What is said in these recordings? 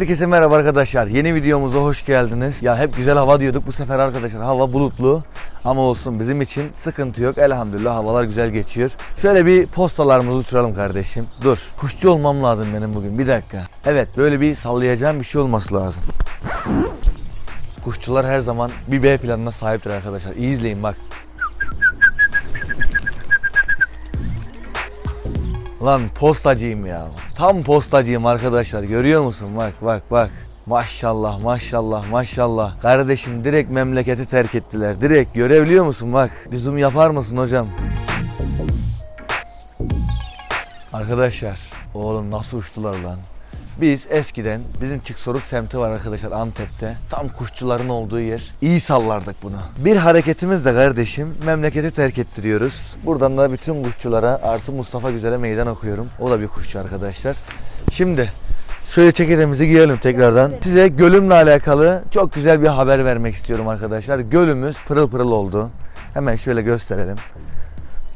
Herkese merhaba arkadaşlar. Yeni videomuza hoş geldiniz. Ya hep güzel hava diyorduk. Bu sefer arkadaşlar hava bulutlu. Ama olsun bizim için sıkıntı yok. Elhamdülillah havalar güzel geçiyor. Şöyle bir postalarımızı uçuralım kardeşim. Dur. Kuşçu olmam lazım benim bugün. Bir dakika. Evet böyle bir sallayacağım bir şey olması lazım. Kuşçular her zaman bir B planına sahiptir arkadaşlar. İyi izleyin bak. Lan postacıyım ya. Tam postacıyım arkadaşlar. Görüyor musun? Bak bak bak. Maşallah maşallah maşallah. Kardeşim direkt memleketi terk ettiler. Direkt görebiliyor musun? Bak. Bir zoom yapar mısın hocam? Arkadaşlar. Oğlum nasıl uçtular lan? Biz eskiden bizim Çıksoruk semti var arkadaşlar Antep'te. Tam kuşçuların olduğu yer. İyi sallardık bunu. Bir hareketimiz de kardeşim memleketi terk ettiriyoruz. Buradan da bütün kuşçulara artı Mustafa Güzel'e meydan okuyorum. O da bir kuşçu arkadaşlar. Şimdi şöyle çeketimizi giyelim tekrardan. Size gölümle alakalı çok güzel bir haber vermek istiyorum arkadaşlar. Gölümüz pırıl pırıl oldu. Hemen şöyle gösterelim.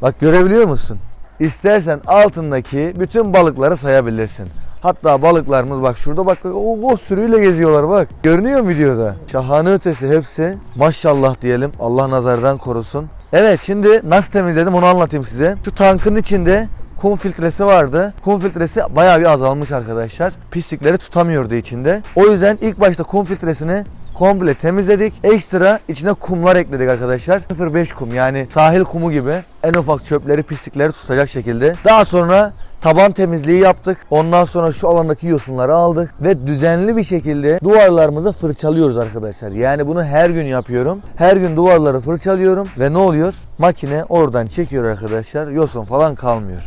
Bak görebiliyor musun? İstersen altındaki bütün balıkları sayabilirsin. Hatta balıklarımız bak şurada bak o, o sürüyle geziyorlar bak. Görünüyor mu videoda? Şahane ötesi hepsi. Maşallah diyelim. Allah nazardan korusun. Evet şimdi nasıl temizledim onu anlatayım size. Şu tankın içinde kum filtresi vardı. Kum filtresi bayağı bir azalmış arkadaşlar. Pislikleri tutamıyordu içinde. O yüzden ilk başta kum filtresini komple temizledik. Ekstra içine kumlar ekledik arkadaşlar. 0.5 kum yani sahil kumu gibi en ufak çöpleri pislikleri tutacak şekilde. Daha sonra taban temizliği yaptık. Ondan sonra şu alandaki yosunları aldık ve düzenli bir şekilde duvarlarımızı fırçalıyoruz arkadaşlar. Yani bunu her gün yapıyorum. Her gün duvarları fırçalıyorum ve ne oluyor? Makine oradan çekiyor arkadaşlar. Yosun falan kalmıyor.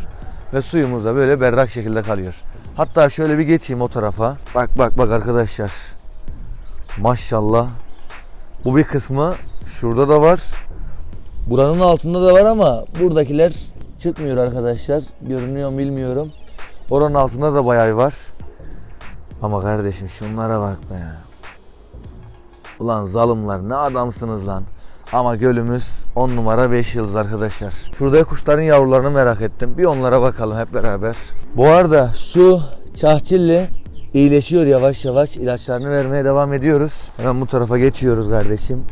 Ve suyumuz da böyle berrak şekilde kalıyor. Hatta şöyle bir geçeyim o tarafa. Bak bak bak arkadaşlar. Maşallah. Bu bir kısmı şurada da var. Buranın altında da var ama buradakiler çıkmıyor arkadaşlar. Görünüyor mu bilmiyorum. Oranın altında da bayağı var. Ama kardeşim şunlara bak be. Ulan zalimler ne adamsınız lan. Ama gölümüz 10 numara 5 yıldız arkadaşlar. Şurada kuşların yavrularını merak ettim. Bir onlara bakalım hep beraber. Bu arada şu çahçilli iyileşiyor yavaş yavaş. İlaçlarını vermeye devam ediyoruz. Hemen bu tarafa geçiyoruz kardeşim.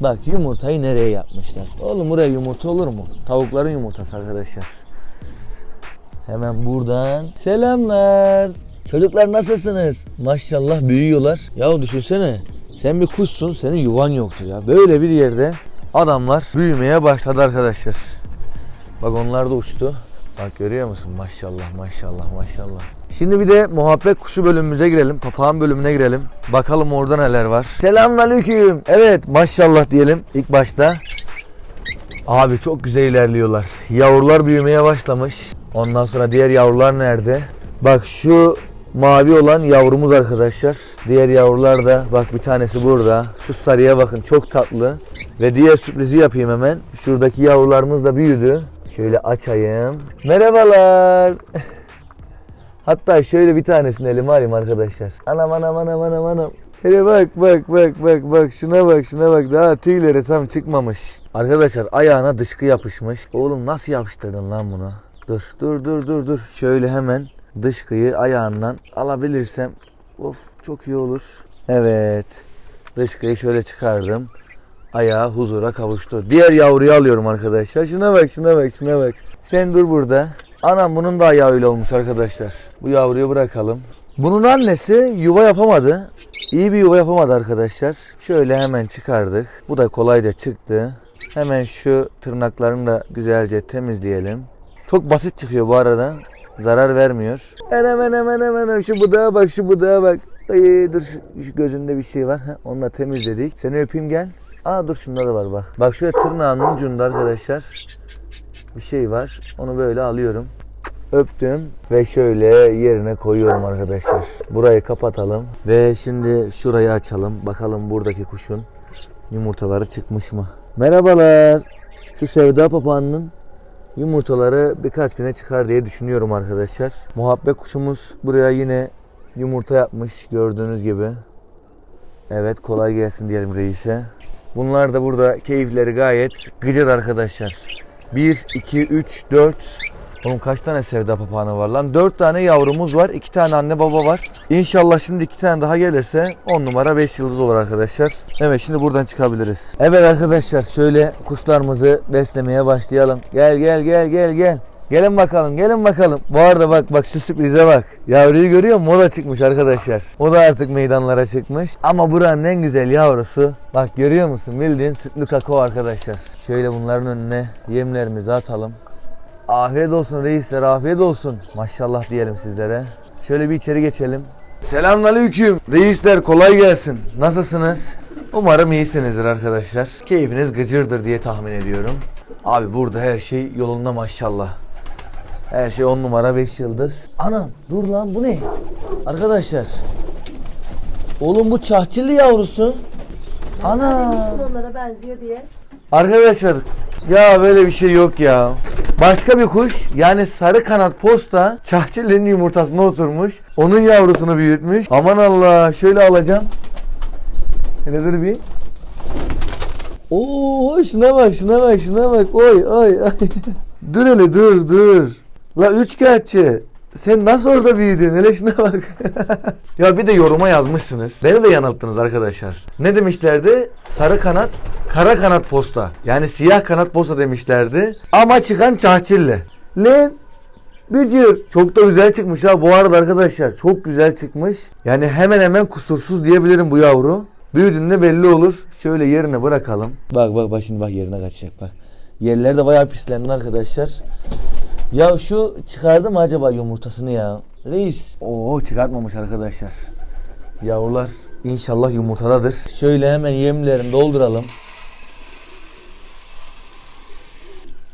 Bak yumurtayı nereye yapmışlar? Oğlum buraya yumurta olur mu? Tavukların yumurtası arkadaşlar. Hemen buradan. Selamlar. Çocuklar nasılsınız? Maşallah büyüyorlar. Ya düşünsene. Sen bir kuşsun, senin yuvan yoktur ya. Böyle bir yerde adamlar büyümeye başladı arkadaşlar. Bak onlar da uçtu. Bak görüyor musun? Maşallah maşallah maşallah. Şimdi bir de muhabbet kuşu bölümümüze girelim. Papağan bölümüne girelim. Bakalım orada neler var. Selamünaleyküm. Evet maşallah diyelim ilk başta. Abi çok güzel ilerliyorlar. Yavrular büyümeye başlamış. Ondan sonra diğer yavrular nerede? Bak şu mavi olan yavrumuz arkadaşlar. Diğer yavrular da bak bir tanesi burada. Şu sarıya bakın çok tatlı. Ve diğer sürprizi yapayım hemen. Şuradaki yavrularımız da büyüdü. Şöyle açayım. Merhabalar. Hatta şöyle bir tanesini elime alayım arkadaşlar. Anam anam anam anam anam. Hele bak bak bak bak bak şuna bak şuna bak daha tüyleri tam çıkmamış. Arkadaşlar ayağına dışkı yapışmış. Oğlum nasıl yapıştırdın lan bunu? Dur dur dur dur dur. Şöyle hemen dışkıyı ayağından alabilirsem of çok iyi olur. Evet. Dışkıyı şöyle çıkardım. Ayağı huzura kavuştu. Diğer yavruyu alıyorum arkadaşlar. Şuna bak şuna bak şuna bak. Sen dur burada. Anam bunun da ayağı öyle olmuş arkadaşlar. Bu yavruyu bırakalım. Bunun annesi yuva yapamadı. İyi bir yuva yapamadı arkadaşlar. Şöyle hemen çıkardık. Bu da kolayca çıktı. Hemen şu tırnaklarını da güzelce temizleyelim. Çok basit çıkıyor bu arada. Zarar vermiyor. Hemen hemen hemen hemen şu budağa bak şu budağa bak. Ay, dur şu, gözünde bir şey var. Onu da temizledik. Seni öpeyim gel. Aa dur şunda da var bak. Bak şöyle tırnağının ucunda arkadaşlar bir şey var. Onu böyle alıyorum. Öptüm ve şöyle yerine koyuyorum arkadaşlar. Burayı kapatalım ve şimdi şurayı açalım. Bakalım buradaki kuşun yumurtaları çıkmış mı? Merhabalar. Şu sevda papağanının yumurtaları birkaç güne çıkar diye düşünüyorum arkadaşlar. Muhabbet kuşumuz buraya yine yumurta yapmış gördüğünüz gibi. Evet kolay gelsin diyelim reise. Bunlar da burada keyifleri gayet gıcır arkadaşlar. 1, 2, 3, 4, Oğlum kaç tane sevda papağanı var lan? 4 tane yavrumuz var. 2 tane anne baba var. İnşallah şimdi 2 tane daha gelirse 10 numara 5 yıldız olur arkadaşlar. Evet şimdi buradan çıkabiliriz. Evet arkadaşlar şöyle kuşlarımızı beslemeye başlayalım. Gel gel gel gel gel. Gelin bakalım gelin bakalım. Bu arada bak bak şu sürprize bak. Yavruyu görüyor musun? O da çıkmış arkadaşlar. O da artık meydanlara çıkmış. Ama buranın en güzel yavrusu. Bak görüyor musun? Bildiğin sütlü kakao arkadaşlar. Şöyle bunların önüne yemlerimizi atalım. Afiyet olsun reisler afiyet olsun. Maşallah diyelim sizlere. Şöyle bir içeri geçelim. Selamünaleyküm. Reisler kolay gelsin. Nasılsınız? Umarım iyisinizdir arkadaşlar. Keyfiniz gıcırdır diye tahmin ediyorum. Abi burada her şey yolunda maşallah. Her şey on numara 5 yıldız. Anam dur lan bu ne? Arkadaşlar. Oğlum bu çahçılı yavrusu. Ana. Demiştim onlara benziyor diye. Arkadaşlar ya böyle bir şey yok ya. Başka bir kuş yani sarı kanat posta çahçillerin yumurtasına oturmuş. Onun yavrusunu büyütmüş. Aman Allah şöyle alacağım. Dur bir. Oo şuna bak şuna bak şuna bak. Oy oy oy. dur hele dur dur. La üç kağıtçı. Sen nasıl orada büyüdün? Hele şuna bak. ya bir de yoruma yazmışsınız. Beni de yanılttınız arkadaşlar. Ne demişlerdi? Sarı kanat, kara kanat posta. Yani siyah kanat posta demişlerdi. Ama çıkan çahçille. Lan Bücür. Çok da güzel çıkmış ha bu arada arkadaşlar. Çok güzel çıkmış. Yani hemen hemen kusursuz diyebilirim bu yavru. Büyüdüğünde belli olur. Şöyle yerine bırakalım. Bak bak bak şimdi bak yerine kaçacak bak. Yerler de bayağı pislendi arkadaşlar. Ya şu çıkardı mı acaba yumurtasını ya? Reis. Oo çıkartmamış arkadaşlar. Yavrular inşallah yumurtadadır. Şöyle hemen yemlerini dolduralım.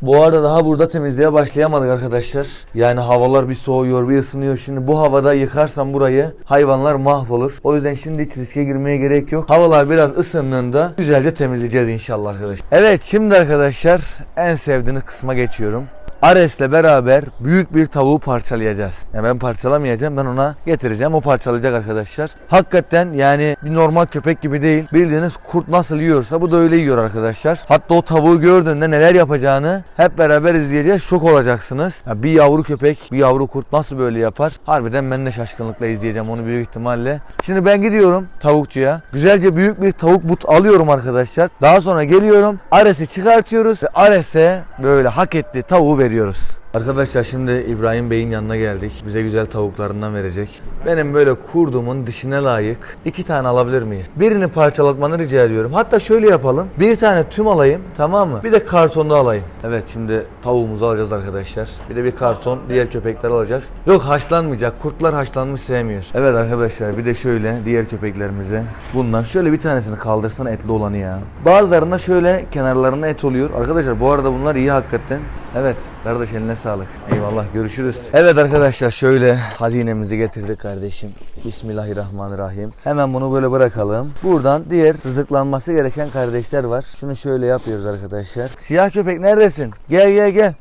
Bu arada daha burada temizliğe başlayamadık arkadaşlar. Yani havalar bir soğuyor bir ısınıyor. Şimdi bu havada yıkarsam burayı hayvanlar mahvolur. O yüzden şimdi hiç riske girmeye gerek yok. Havalar biraz ısındığında güzelce temizleyeceğiz inşallah arkadaşlar. Evet şimdi arkadaşlar en sevdiğiniz kısma geçiyorum. Ares'le beraber büyük bir tavuğu parçalayacağız. Yani ben parçalamayacağım ben ona getireceğim o parçalayacak arkadaşlar. Hakikaten yani bir normal köpek gibi değil. Bildiğiniz kurt nasıl yiyorsa bu da öyle yiyor arkadaşlar. Hatta o tavuğu gördüğünde neler yapacağını hep beraber izleyeceğiz. Şok olacaksınız. Ya bir yavru köpek, bir yavru kurt nasıl böyle yapar? Harbiden ben de şaşkınlıkla izleyeceğim onu büyük ihtimalle. Şimdi ben gidiyorum tavukçuya. Güzelce büyük bir tavuk but alıyorum arkadaşlar. Daha sonra geliyorum. Ares'i çıkartıyoruz ve Ares'e böyle hak ettiği tavuğu veriyoruz veriyoruz. Arkadaşlar şimdi İbrahim Bey'in yanına geldik. Bize güzel tavuklarından verecek. Benim böyle kurdumun dişine layık iki tane alabilir miyiz? Birini parçalatmanı rica ediyorum. Hatta şöyle yapalım. Bir tane tüm alayım tamam mı? Bir de kartonda alayım. Evet şimdi tavuğumuzu alacağız arkadaşlar. Bir de bir karton diğer köpekler alacağız. Yok haşlanmayacak. Kurtlar haşlanmış sevmiyor. Evet arkadaşlar bir de şöyle diğer köpeklerimize. Bundan şöyle bir tanesini kaldırsın etli olanı ya. Bazılarında şöyle kenarlarında et oluyor. Arkadaşlar bu arada bunlar iyi hakikaten. Evet kardeş eline sağlık. Eyvallah görüşürüz. Evet arkadaşlar şöyle hazinemizi getirdik kardeşim. Bismillahirrahmanirrahim. Hemen bunu böyle bırakalım. Buradan diğer rızıklanması gereken kardeşler var. Şunu şöyle yapıyoruz arkadaşlar. Siyah köpek neredesin? Gel gel gel.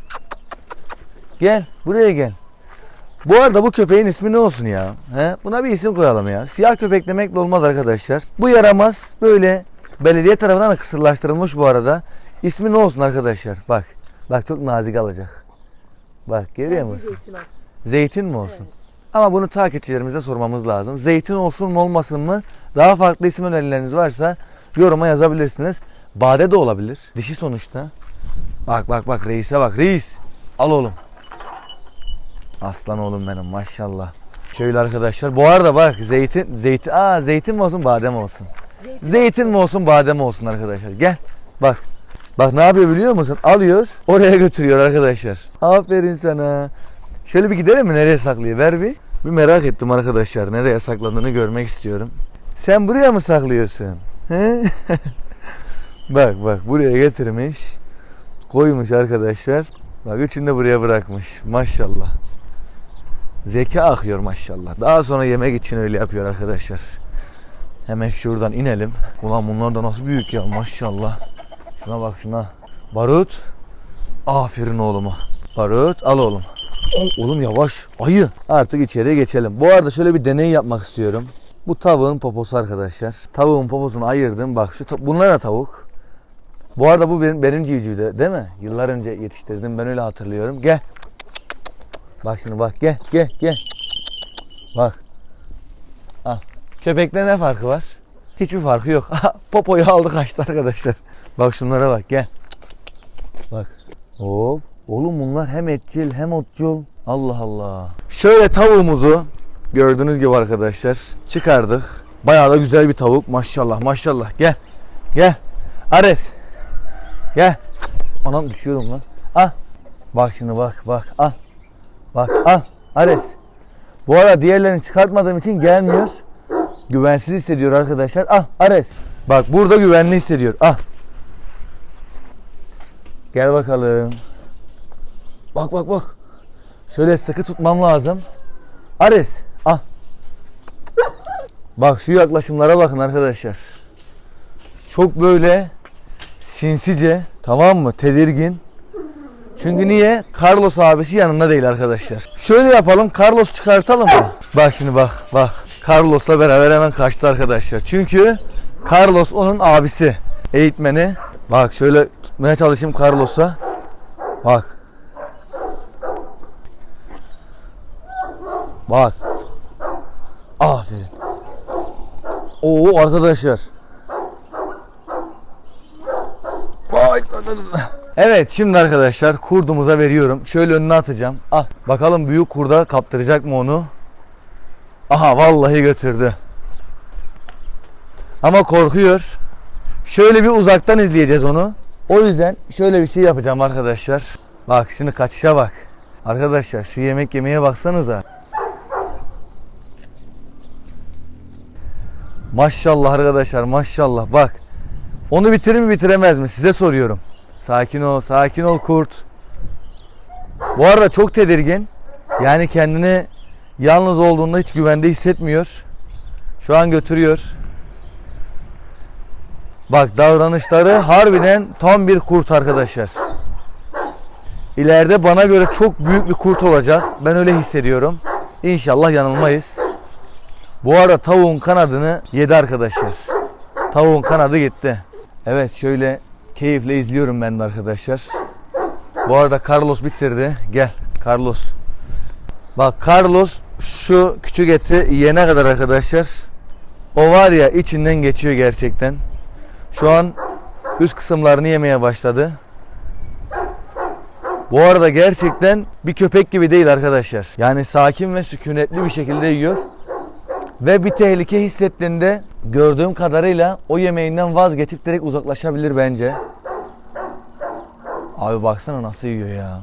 Gel buraya gel. Bu arada bu köpeğin ismi ne olsun ya? He? Buna bir isim koyalım ya. Siyah köpek demekle olmaz arkadaşlar. Bu yaramaz böyle belediye tarafından da kısırlaştırılmış bu arada. İsmi ne olsun arkadaşlar? Bak. Bak çok nazik alacak. Bak görüyor Bence musun? zeytin olsun. Zeytin mi olsun? Evet. Ama bunu takipçilerimize sormamız lazım. Zeytin olsun mu olmasın mı? Daha farklı isim önerileriniz varsa yoruma yazabilirsiniz. Bade de olabilir. Dişi sonuçta. Bak bak bak reise bak. Reis. Al oğlum. Aslan oğlum benim maşallah. Şöyle arkadaşlar. Bu arada bak zeytin zeytin aa zeytin mi olsun badem olsun. Zeytin, Zeytin mi olsun badem olsun arkadaşlar. Gel. Bak. Bak ne yapıyor biliyor musun? Alıyor oraya götürüyor arkadaşlar. Aferin sana. Şöyle bir gidelim mi nereye saklıyor? Ver bir. Bir merak ettim arkadaşlar. Nereye saklandığını görmek istiyorum. Sen buraya mı saklıyorsun? Bak bak buraya getirmiş. Koymuş arkadaşlar. Bak üçünü de buraya bırakmış. Maşallah. Zeka akıyor maşallah. Daha sonra yemek için öyle yapıyor arkadaşlar. Hemen şuradan inelim. Ulan bunlar da nasıl büyük ya maşallah. Şuna bak şuna. Barut. Aferin oğluma. Barut al oğlum. Oğlum yavaş. Ayı. Artık içeriye geçelim. Bu arada şöyle bir deney yapmak istiyorum. Bu tavuğun poposu arkadaşlar. Tavuğun poposunu ayırdım. Bak şu bunlar da tavuk. Bu arada bu benim, benim civcivdi değil mi? Yıllar önce yetiştirdim ben öyle hatırlıyorum. Gel. Bak şimdi bak gel gel gel. Bak. Al. Köpekle ne farkı var? Hiçbir farkı yok. Popoyu aldı kaçtı arkadaşlar. Bak şunlara bak gel. Bak. Hop. Oğlum bunlar hem etçil hem otçul. Allah Allah. Şöyle tavuğumuzu gördüğünüz gibi arkadaşlar çıkardık. Bayağı da güzel bir tavuk. Maşallah maşallah. Gel. Gel. Ares. Gel. Anam düşüyorum lan. Al. Bak şimdi bak bak al. Bak al. Ares. Bu ara diğerlerini çıkartmadığım için gelmiyor. Güvensiz hissediyor arkadaşlar. Al Ares. Bak burada güvenli hissediyor. Al. Gel bakalım. Bak bak bak. Şöyle sıkı tutmam lazım. Ares al. Bak şu yaklaşımlara bakın arkadaşlar. Çok böyle sinsice tamam mı? Tedirgin. Çünkü niye? Carlos abisi yanında değil arkadaşlar. Şöyle yapalım. Carlos çıkartalım mı? Bak şimdi bak bak. Carlos'la beraber hemen kaçtı arkadaşlar. Çünkü Carlos onun abisi. Eğitmeni. Bak şöyle tutmaya çalışayım Carlos'a. Bak. Bak. Aferin. Oo arkadaşlar. Evet şimdi arkadaşlar kurdumuza veriyorum. Şöyle önüne atacağım. Al. Bakalım büyük kurda kaptıracak mı onu? Aha vallahi götürdü. Ama korkuyor. Şöyle bir uzaktan izleyeceğiz onu. O yüzden şöyle bir şey yapacağım arkadaşlar. Bak şimdi kaçışa bak. Arkadaşlar şu yemek yemeye baksanıza. Maşallah arkadaşlar maşallah bak. Onu bitirir mi bitiremez mi size soruyorum. Sakin ol sakin ol kurt. Bu arada çok tedirgin. Yani kendini yalnız olduğunda hiç güvende hissetmiyor. Şu an götürüyor. Bak davranışları harbiden tam bir kurt arkadaşlar. İleride bana göre çok büyük bir kurt olacak. Ben öyle hissediyorum. İnşallah yanılmayız. Bu arada tavuğun kanadını yedi arkadaşlar. Tavuğun kanadı gitti. Evet şöyle keyifle izliyorum ben de arkadaşlar. Bu arada Carlos bitirdi. Gel Carlos. Bak Carlos şu küçük eti yiyene kadar arkadaşlar. O var ya içinden geçiyor gerçekten. Şu an üst kısımlarını yemeye başladı. Bu arada gerçekten bir köpek gibi değil arkadaşlar. Yani sakin ve sükunetli bir şekilde yiyor. Ve bir tehlike hissettiğinde gördüğüm kadarıyla o yemeğinden vazgeçip direkt uzaklaşabilir bence. Abi baksana nasıl yiyor ya.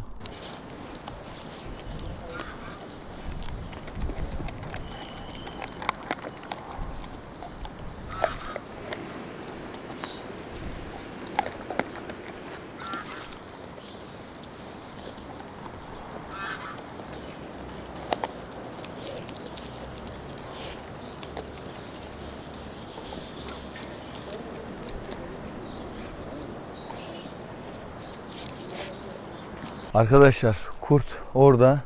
Arkadaşlar kurt orada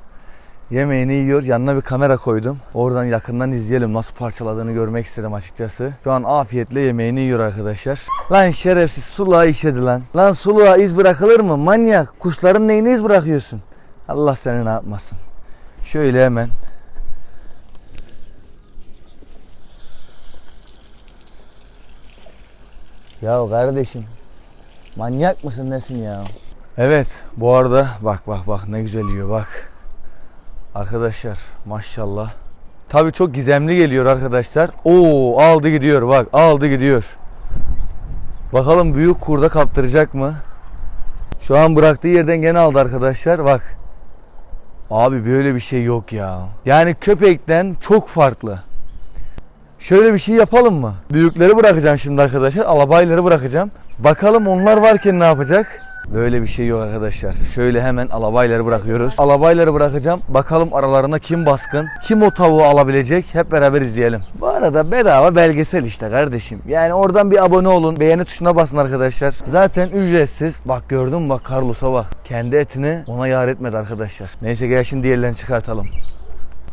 yemeğini yiyor. Yanına bir kamera koydum. Oradan yakından izleyelim nasıl parçaladığını görmek istedim açıkçası. Şu an afiyetle yemeğini yiyor arkadaşlar. Lan şerefsiz suluğa işedi lan. Lan suluğa iz bırakılır mı? Manyak. Kuşların neyine iz bırakıyorsun? Allah seni ne yapmasın. Şöyle hemen. Ya kardeşim. Manyak mısın nesin ya? Evet bu arada bak bak bak ne güzel yiyor bak. Arkadaşlar maşallah. Tabii çok gizemli geliyor arkadaşlar. Oo aldı gidiyor bak aldı gidiyor. Bakalım büyük kurda kaptıracak mı? Şu an bıraktığı yerden gene aldı arkadaşlar bak. Abi böyle bir şey yok ya. Yani köpekten çok farklı. Şöyle bir şey yapalım mı? Büyükleri bırakacağım şimdi arkadaşlar. Alabayları bırakacağım. Bakalım onlar varken ne yapacak? Böyle bir şey yok arkadaşlar. Şöyle hemen alabayları bırakıyoruz. Alabayları bırakacağım. Bakalım aralarında kim baskın, kim o tavuğu alabilecek. Hep beraber izleyelim. Bu arada bedava belgesel işte kardeşim. Yani oradan bir abone olun. Beğeni tuşuna basın arkadaşlar. Zaten ücretsiz. Bak gördün mü bak Carlos'a bak. Kendi etini ona yar etmedi arkadaşlar. Neyse gel şimdi diğerlerini çıkartalım.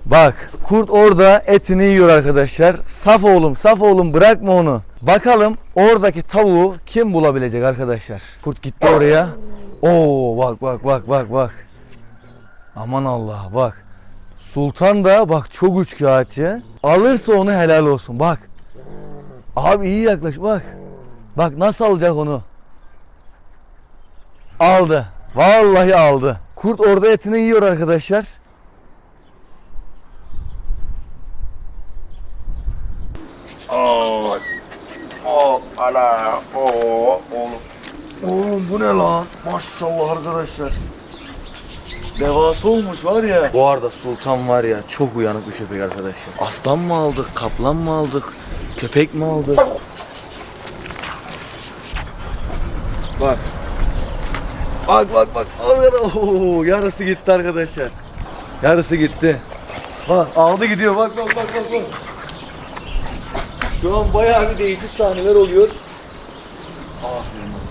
Bak kurt orada etini yiyor arkadaşlar. Saf oğlum saf oğlum bırakma onu. Bakalım oradaki tavuğu kim bulabilecek arkadaşlar. Kurt gitti oraya. Oo bak bak bak bak bak. Aman Allah bak. Sultan da bak çok üçkağıtçı. Alırsa onu helal olsun bak. Abi iyi yaklaş bak. Bak nasıl alacak onu. Aldı. Vallahi aldı. Kurt orada etini yiyor arkadaşlar. Oo. Oo. Ala. Oo. Oğlum. Oğlum bu ne lan? Maşallah arkadaşlar. Devası olmuş var ya. Bu arada Sultan var ya çok uyanık bir köpek arkadaşlar. Aslan mı aldık, kaplan mı aldık, köpek mi aldık? Bak. Bak bak bak. Oo, yarısı gitti arkadaşlar. Yarısı gitti. Bak aldı gidiyor bak bak bak bak. bak. Şu an bayağı bir değişik sahneler oluyor. Aferin oğlum.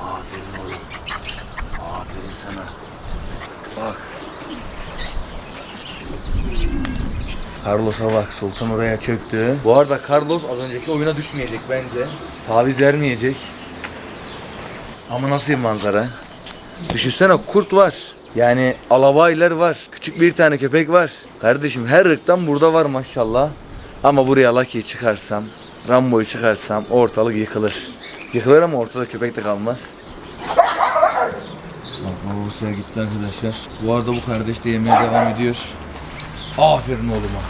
Aferin oğlum. Aferin sana. Bak. Carlos'a bak. Sultan oraya çöktü. Bu arada Carlos az önceki oyuna düşmeyecek bence. Taviz vermeyecek. Ama nasıl bir manzara? Düşünsene kurt var. Yani alabaylar var. Küçük bir tane köpek var. Kardeşim her ırktan burada var maşallah. Ama buraya Lucky'yi çıkarsam, Rambo'yu çıkarsam ortalık yıkılır. Yıkılır ama ortada köpek de kalmaz. Bak babasıya gitti arkadaşlar. Bu arada bu kardeş de yemeye devam ediyor. Aferin oğluma.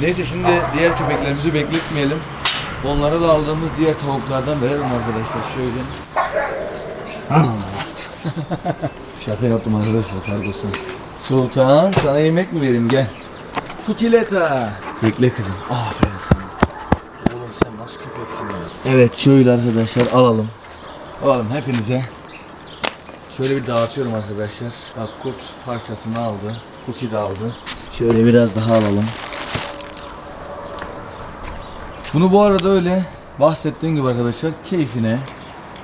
Neyse şimdi diğer köpeklerimizi bekletmeyelim. Onlara da aldığımız diğer tavuklardan verelim arkadaşlar. Şöyle. Şaka yaptım arkadaşlar kardeşim. Sultan sana yemek mi vereyim gel. Kutileta. Bekle kızım. Aferin sana. Oğlum sen nasıl köpeksin ya? Evet şöyle arkadaşlar alalım. Alalım hepinize. Şöyle bir dağıtıyorum arkadaşlar. Bak kurt parçasını aldı. Cookie de aldı. Şöyle biraz daha alalım. Bunu bu arada öyle bahsettiğim gibi arkadaşlar keyfine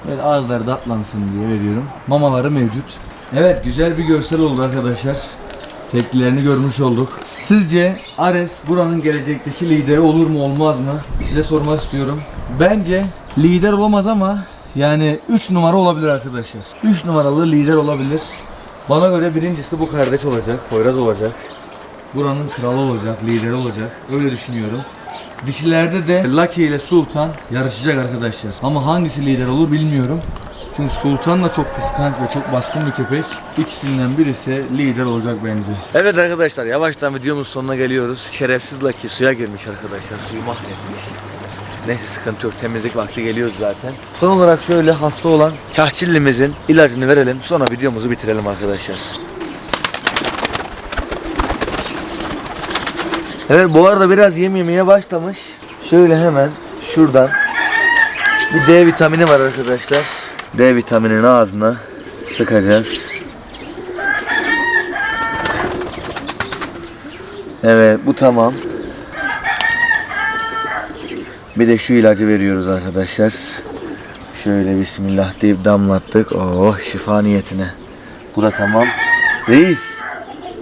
böyle ağızları tatlansın diye veriyorum. Mamaları mevcut. Evet güzel bir görsel oldu arkadaşlar. Tepkilerini görmüş olduk. Sizce Ares buranın gelecekteki lideri olur mu olmaz mı? Size sormak istiyorum. Bence lider olamaz ama yani 3 numara olabilir arkadaşlar. 3 numaralı lider olabilir. Bana göre birincisi bu kardeş olacak, Poyraz olacak. Buranın kralı olacak, lideri olacak. Öyle düşünüyorum. Dişilerde de Lucky ile Sultan yarışacak arkadaşlar. Ama hangisi lider olur bilmiyorum. Çünkü Sultan da çok kıskanç ve çok baskın bir köpek. İkisinden birisi lider olacak bence. Evet arkadaşlar yavaştan videomuz sonuna geliyoruz. Şerefsiz Lucky suya girmiş arkadaşlar. Suyu mahvetmiş. Neyse sıkıntı yok. Temizlik vakti geliyor zaten. Son olarak şöyle hasta olan çahçillimizin ilacını verelim. Sonra videomuzu bitirelim arkadaşlar. Evet bu arada biraz yem yemeye başlamış. Şöyle hemen şuradan bir D vitamini var arkadaşlar. D vitaminini ağzına sıkacağız. Evet bu tamam. Bir de şu ilacı veriyoruz arkadaşlar. Şöyle bismillah deyip damlattık. Oh şifa niyetine. Bu da tamam. Reis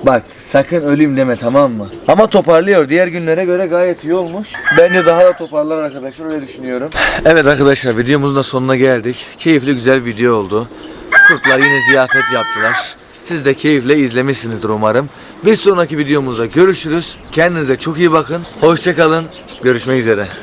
Bak sakın öleyim deme tamam mı? Ama toparlıyor. Diğer günlere göre gayet iyi olmuş. Bence daha da toparlar arkadaşlar öyle düşünüyorum. Evet arkadaşlar videomuzun da sonuna geldik. Keyifli güzel video oldu. Kurtlar yine ziyafet yaptılar. Siz de keyifle izlemişsinizdir umarım. Bir sonraki videomuzda görüşürüz. Kendinize çok iyi bakın. Hoşçakalın. Görüşmek üzere.